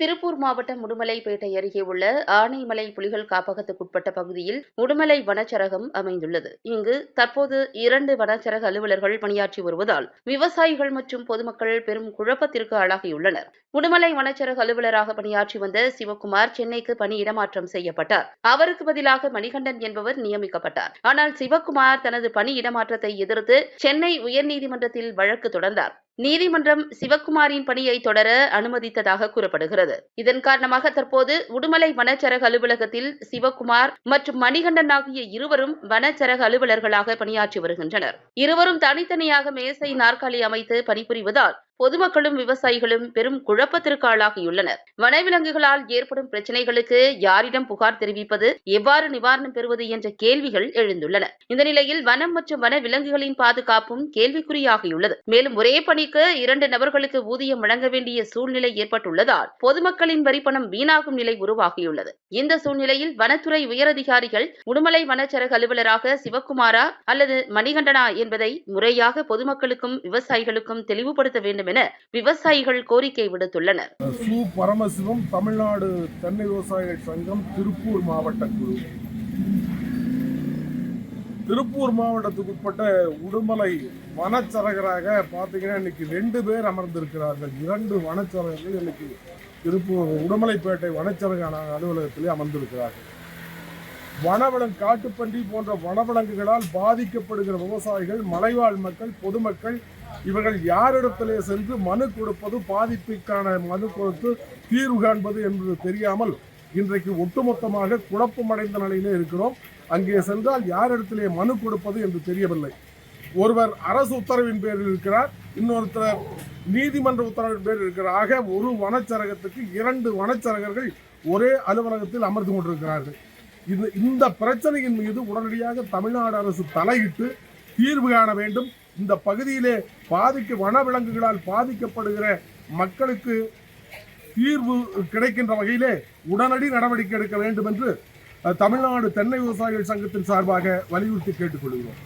திருப்பூர் மாவட்டம் உடுமலைப்பேட்டை அருகே உள்ள ஆனைமலை புலிகள் காப்பகத்துக்குட்பட்ட பகுதியில் உடுமலை வனச்சரகம் அமைந்துள்ளது. இங்கு தற்போது இரண்டு வனச்சரக அலுவலர்கள் பணியாற்றி வருவதால் விவசாயிகள் மற்றும் பொதுமக்கள் பெரும் குழப்பத்திற்கு ஆளாகியுள்ளனர். உடுமலை வனச்சரக அலுவலராக பணியாற்றி வந்த சிவக்குமார் சென்னைக்கு பணி இடமாற்றம் செய்யப்பட்டார். அவருக்கு பதிலாக மணிகண்டன் என்பவர் நியமிக்கப்பட்டார். ஆனால் சிவக்குமார் தனது பணி இடமாற்றத்தை எதிர்த்து சென்னை உயர்நீதிமன்றத்தில் வழக்கு தொடர்ந்தார். நீதிமன்றம் சிவக்குமாரின் பணியை தொடர அனுமதித்ததாக கூறப்படுகிறது. இதன் காரணமாக தற்போது உடுமலை வனச்சரக அலுவலகத்தில் சிவக்குமார் மற்றும் மணிகண்டன் ஆகிய இருவரும் வனச்சரக அலுவலர்களாக பணியாற்றி வருகின்றனர். இருவரும் தனித்தனியாக மேசை நாற்காலி அமைத்து பணிபுரிவதால் பொதுமக்களும் விவசாயிகளும் பெரும் குழப்பத்திற்கு ஆளாகியுள்ளனர். வனவிலங்குகளால் ஏற்படும் பிரச்சனைகளுக்கு யாரிடம் புகார் தெரிவிப்பது எவ்வாறு நிவாரணம் பெறுவது என்ற கேள்விகள் எழுந்துள்ளன. இந்த நிலையில் வனம் மற்றும் வன விலங்குகளின் பாதுகாப்பும் கேள்விக்குறியாகியுள்ளது. மேலும் ஒரே பணிக்கு இரண்டு நபர்களுக்கு ஊதியம் வழங்க வேண்டிய சூழ்நிலை ஏற்பட்டுள்ளதால் பொதுமக்களின் வரிப்பணம் வீணாகும் நிலை உருவாகியுள்ளது. இந்த சூழ்நிலையில் வனத்துறை உயரதிகாரிகள் உடுமலை வனச்சரக அலுவலராக சிவக்குமாரா அல்லது மணிகண்டனா என்பதை முறையாக பொதுமக்களுக்கும் விவசாயிகளுக்கும் தெளிவுபடுத்த வேண்டும் என விவசாயிகள் கோரிக்கை விடுத்துள்ளனர். சு. பரமசிவம் தமிழ்நாடு தென்னை விவசாயிகள் சங்கம் திருப்பூர் மாவட்ட குழு. திருப்பூர் மாவட்டத்துக்கு உட்பட்ட உடுமலை வனச்சரகராக பார்த்தீங்கன்னா இன்னைக்கு ரெண்டு பேர் அமர்ந்திருக்கிறார்கள். இரண்டு வனச்சரகர்கள் இன்னைக்கு திருப்பூர் உடுமலைப்பேட்டை வனச்சரக அலுவலகத்திலே அமர்ந்திருக்கிறார்கள். வனவிலங்கு காட்டுப்பன்றி போன்ற வனவிலங்குகளால் பாதிக்கப்படுகிற விவசாயிகள் மலைவாழ் மக்கள் பொதுமக்கள் இவர்கள் யாரிடத்திலே சென்று மனு கொடுப்பது பாதிப்புக்கான மனு கொடுத்து தீர்வு காண்பது என்பது தெரியாமல் இன்றைக்கு ஒட்டுமொத்தமாக குழப்பமடைந்த நிலையிலே இருக்கிறோம். அங்கே சென்றால் யாரிடத்திலே மனு கொடுப்பது என்று தெரியவில்லை. ஒருவர் அரசு உத்தரவின் பேரில் இருக்கிறார் இன்னொருத்தர் நீதிமன்ற உத்தரவின் பேரில் இருக்கிறார். ஆக ஒரு வனச்சரகத்துக்கு இரண்டு வனச்சரகர்கள் ஒரே அலுவலகத்தில் அமர்ந்து கொண்டிருக்கிறார்கள். இது இந்த பிரச்சனையின் மீது உடனடியாக தமிழ்நாடு அரசு தலையிட்டு தீர்வு காண வேண்டும். இந்த பகுதியிலே பாதிக்க வனவிலங்குகளால் பாதிக்கப்படுகிற மக்களுக்கு தீர்வு கிடைக்கின்ற வகையிலே உடனடி நடவடிக்கை எடுக்க வேண்டும் என்று தமிழ்நாடு தென்னை விவசாயிகள் சங்கத்தின் சார்பாக வலியுறுத்தி கேட்டுக்கொள்கிறோம்.